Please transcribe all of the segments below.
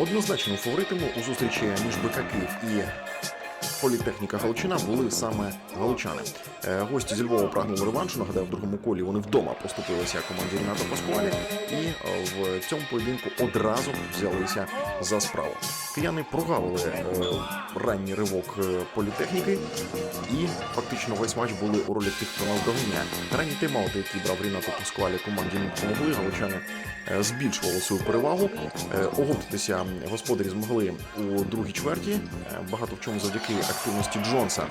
Однозначно фаворитами у зустрічі між БК Київ і Політехніка Галичина були саме галичани. Е, Гості зі Львова прагнули реваншу. Нагадаю, в другому колі вони вдома поступилися команді Ріната Паскуалі і е, в цьому поєдинку одразу взялися за справу. Кияни прогавили е, ранній ривок політехніки і фактично весь матч були у ролі тих, хто наздогоняє. Ранні тайм-аути, які брав Рінато Паскуалі, команді не допомогли. Галичани е, збільшували свою перевагу. Е, Оговтатися господарі змогли у другій чверті. Е, Багато в чому завдяки активності Джонса.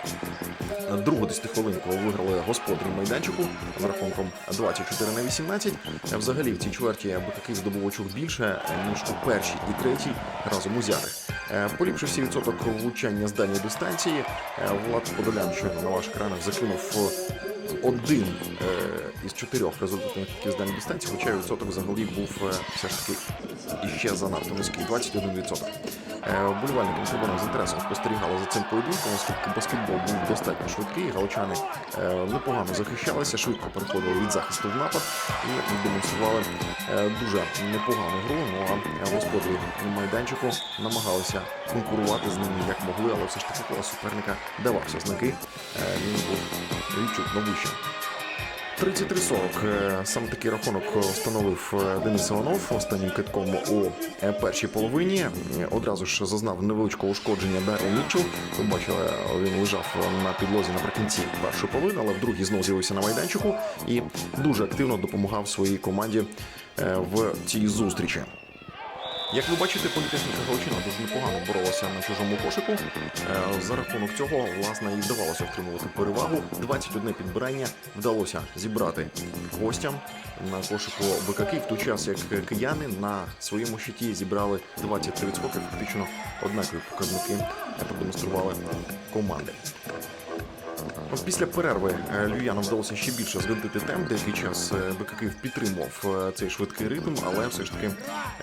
Другу десятихвилинку виграли господарі майданчику з рахунком 24 на 18. Е, Взагалі в цій чверті БК здобув очок більше ніж у першій і третій разом узятих. Е, Поліпшився відсоток влучання з дальньої дистанції. Е, Влад Подолян щойно на ваших екранах закинув е, один із чотирьох результативних кіків з дистанції, хоча відсоток взагалі був все ж таки іще занадто низький 21%. Е, Вболівальники Лісабоном з інтересом спостерігали за цим поєдинком, оскільки баскетбол був достатньо швидкий. Галичани е, непогано захищалися, швидко переходили від захисту в напад і демонстрували е, дуже непогану гру. Ну а господарі майданчику намагалися конкурувати з ними як могли, але все ж таки суперника давався знаки. Він був відчутно вище. 33-40. Е, Саме такий рахунок встановив е, Денис Іванов останнім китком у е, першій половині. Одразу ж зазнав невеличкого ушкодження дару Мітчелл. Ви бачили, він лежав на підлозі наприкінці першої половини, але в другій знову з'явився на майданчику і дуже активно допомагав своїй команді в цій зустрічі. Як ви бачите, політехніка Галичина дуже непогано боролася на чужому кошику. Е, За рахунок цього, власне, і вдавалося отримувати перевагу. 21 підбирання вдалося зібрати гостям на кошику БК в той час як кияни на своєму щиті зібрали 23%. Фактично однакові показники продемонстрували команди. Після перерви Люянам вдалося ще більше згодити темп. Деякий час е, БК Київ підтримував е, цей швидкий ритм, але все ж таки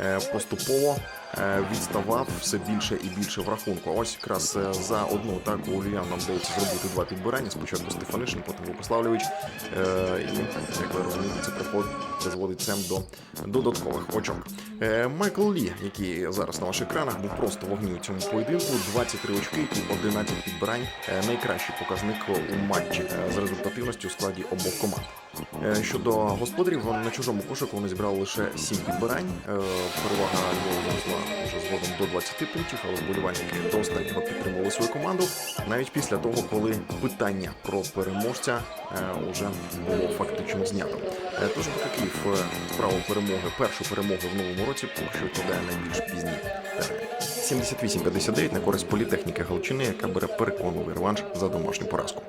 е, поступово е, відставав все більше і більше в рахунку. Ось якраз е, за одну атаку у львів'ян нам вдається зробити два підбирання. Спочатку Стефанишин, потім Лукославлевич. Е, І як ви розумієте, це приход призводить цем до додаткових очок. Е, Майкл Лі, який зараз на ваших екранах, був просто в вогні у цьому поєдинку. 23 очки і 11 підбирань. Е, Найкращий показник у матчі е, з результативністю у складі обох команд. Е, Щодо господарів, на чужому кошику вони зібрали лише 7 підбирань. Е, Перевага Львова зросла вже згодом до 20 пунктів, але вболівальники до останнього підтримували свою команду. Навіть після того, коли питання про переможця е, уже було фактично знято. Е, Тож Київ е, справу перемоги, першу перемогу в новому році поки що відкладає найбільш пізні терміни. 78-59 на користь політехніки Галичини, яка бере переконливий реванш за домашню поразку.